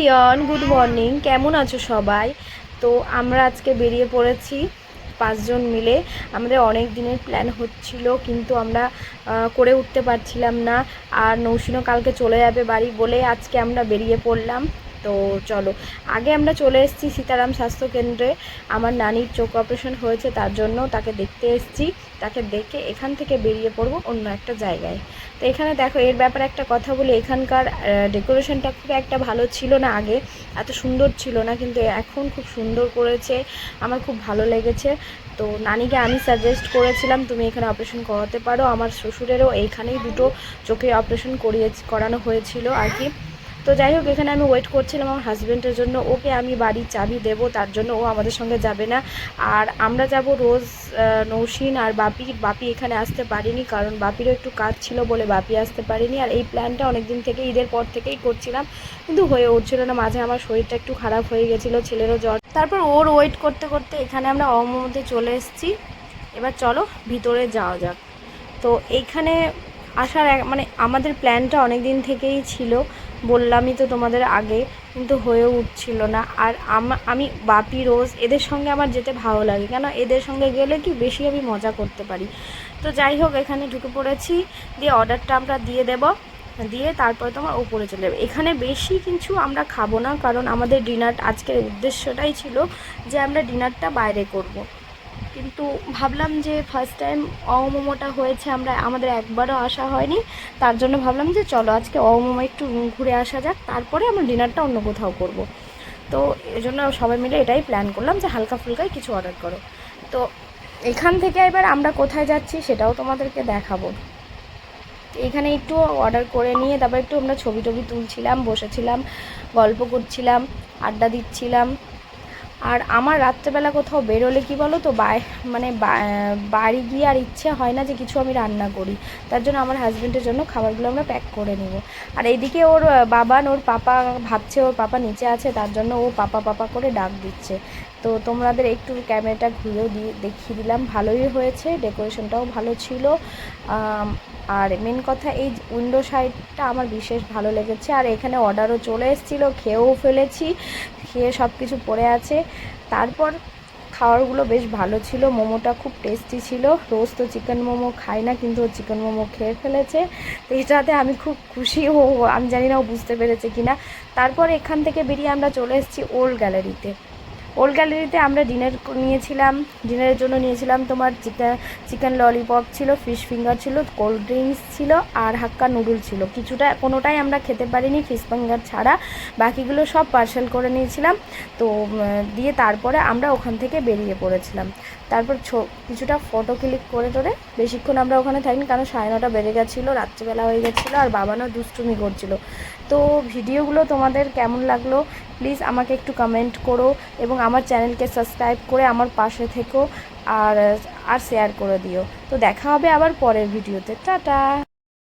Everyone good morning কেমন আছো সবাই? তো আমরা আজকে বেরিয়ে পড়েছি পাঁচজন মিলে। আমাদের অনেক দিনের প্ল্যান হচ্ছিল, কিন্তু আমরা করে উঠতে পারছিলাম না। আর নৌসিনও কালকে চলে যাবে বাড়ি বলে আজকে আমরা বেরিয়ে পড়লাম। তো চলো, আগে আমরা চলে এসেছি সীতারাম স্বাস্থ্য কেন্দ্রে। আমার নানির চোখ অপারেশন হয়েছে, তার জন্য তাকে দেখতে এসেছি। তাকে দেখে এখান থেকে বেরিয়ে পড়ব অন্য একটা জায়গায়। তো এখানে দেখো, এর ব্যাপারে একটা কথা বলি, এখানকার ডেকোরেশনটা খুব একটা ভালো ছিল না আগে, এত সুন্দর ছিল না, কিন্তু এখন খুব সুন্দর করেছে, আমার খুব ভালো লেগেছে। তো নানিকে আমি সাজেস্ট করেছিলাম, তুমি এখানে অপারেশন করাতে পারো, আমার শ্বশুরেরও এইখানেই দুটো চোখে অপারেশন করিয়ে করানো হয়েছিল আর কি। তো যাই হোক, এখানে আমি ওয়েট করছিলাম আমার হাজব্যান্ডের জন্য। ওকে আমি বাড়ির চাবি দেবো, তার জন্য ও আমাদের সঙ্গে যাবে না। আর আমরা যাব রোজ নৌসিন আর বাপি। বাপি এখানে আসতে পারিনি কারণ বাপিরও একটু কাজ ছিল বলে বাপি আসতে পারিনি। আর এই প্ল্যানটা অনেক দিন থেকে, ঈদের পর থেকেই করছিলাম। কিন্তু হয়ে উঠছিল না। মাঝে আমার শরীরটা একটু খারাপ হয়ে গেছিল, ছেলেরও জ্বর। তারপর ওর ওয়েট করতে করতে এখানে আমরা অমতে চলে এসেছি। এবার চলো, ভিতরে যাওয়া যাক। তো এইখানে আসার মানে আমাদের প্ল্যানটা অনেক দিন থেকেই ছিল। বললামই তো তোমাদের আগে, কিন্তু হয়ে উঠছিল না। আর আমা- বাপি রোজ এদের সঙ্গে আমার যেতে ভালো লাগে। কেন? এদের সঙ্গে গেলে কি বেশি আমি মজা করতে পারি? তো যাই হোক, এখানে ঢুকে পড়েছি। দিয়ে অর্ডারটা আমরা দিয়ে দেব। দিয়ে তারপরে তোমার উপরে চলে যাবে। এখানে বেশি কিছু আমরা খাব না, কারণ আমাদের ডিনার আজকের উদ্দেশ্যটাই ছিল যে আমরা ডিনারটা বাইরে করব। কিন্তু ভাবলাম যে ফার্স্ট টাইম অমোমোটা হয়েছে, আমরা, আমাদের একবারও আসা হয়নি। তার জন্য ভাবলাম যে চলো আজকে অমোমো একটু ঘুরে আসা যাক, তারপরে আমরা ডিনারটা অন্য কোথাও করব। তো এই জন্য সবাই মিলে এটাই প্ল্যান করলাম যে হালকা ফুলকাই কিছু অর্ডার করো। তো এখান থেকে এবার আমরা কোথায় যাচ্ছি সেটাও তোমাদেরকে দেখাবো। এখানে একটু অর্ডার করে নিয়ে তারপর একটু আমরা ছবি টবি তুলছিলাম, বসেছিলাম, গল্প করছিলাম, আড্ডা দিচ্ছিলাম। আর আমার রাত্রেবেলা কোথাও বেরোলে কি বলো তো মানে বাড়ি গিয়ে আর ইচ্ছে হয় না যে কিছু আমি রান্না করি। তার জন্য আমার হাজব্যান্ডের জন্য খাবারগুলো আমরা প্যাক করে নিব। আর এইদিকে ওর বাবান ওর পাপা ভাবছে, ওর পাপা নিচে আছে, তার জন্য ও পাপা পাপা করে ডাক দিচ্ছে। তো তোমাদের একটু ক্যামেরাটা ঘুরেও দিয়ে দেখিয়ে দিলাম। ভালোই হয়েছে, ডেকোরেশনটাও ভালো ছিল। আর মেন কথা এই উইন্ডো সাইডটা আমার বিশেষ ভালো লেগেছে। আর এখানে অর্ডারও চলে এসেছিল, খেয়েও ফেলেছি। খেয়ে সব কিছু পড়ে আছে। তারপর খাওয়ারগুলো বেশ ভালো ছিল, মোমোটা খুব টেস্টি ছিল। রোজ তো চিকেন মোমো খায় না, কিন্তু ও চিকেন মোমো খেয়ে ফেলেছে। তো এটাতে আমি খুব খুশি, ও আমি জানি না ও বুঝতে পেরেছে কিনা। তারপর এখান থেকে বেরিয়ে আমরা চলে এসেছি ওল্ড গ্যালারিতে ওল্ড গ্যালারিতে আমরা ডিনার নিয়েছিলাম। ডিনারের জন্য নিয়েছিলাম তোমার চিকেন চিকেন ললিপপ ছিল ফিশ ফিঙ্গার ছিল কোল্ড ড্রিঙ্কস ছিল, আর হাক্কা নুডল ছিল। কিছুটা কোনোটাই আমরা খেতে পারিনি ফিশ ফিঙ্গার ছাড়া। বাকিগুলো সব পার্সেল করে নিয়েছিলাম। তো দিয়ে তারপরে আমরা ওখান থেকে বেরিয়ে পড়েছিলাম। তারপর কিছুটা ফটো ক্লিক করে টোরে বেশিক্ষণ আমরা ওখানে থাকিনি, কারণ সাড়ে নটা বেড়ে গেছিল, রাত্রিবেলা হয়ে গেছিল, আর বাবানও দুষ্টুমি করছিল। তো ভিডিওগুলো তোমাদের কেমন লাগল? প্লিজ আমাকে একটু কমেন্ট করো এবং আমার চ্যানেলকে সাবস্ক্রাইব করে আমার পাশে থেকো আর আর শেয়ার করে দিও। তো দেখা হবে আবার পরের ভিডিওতে। টাটা!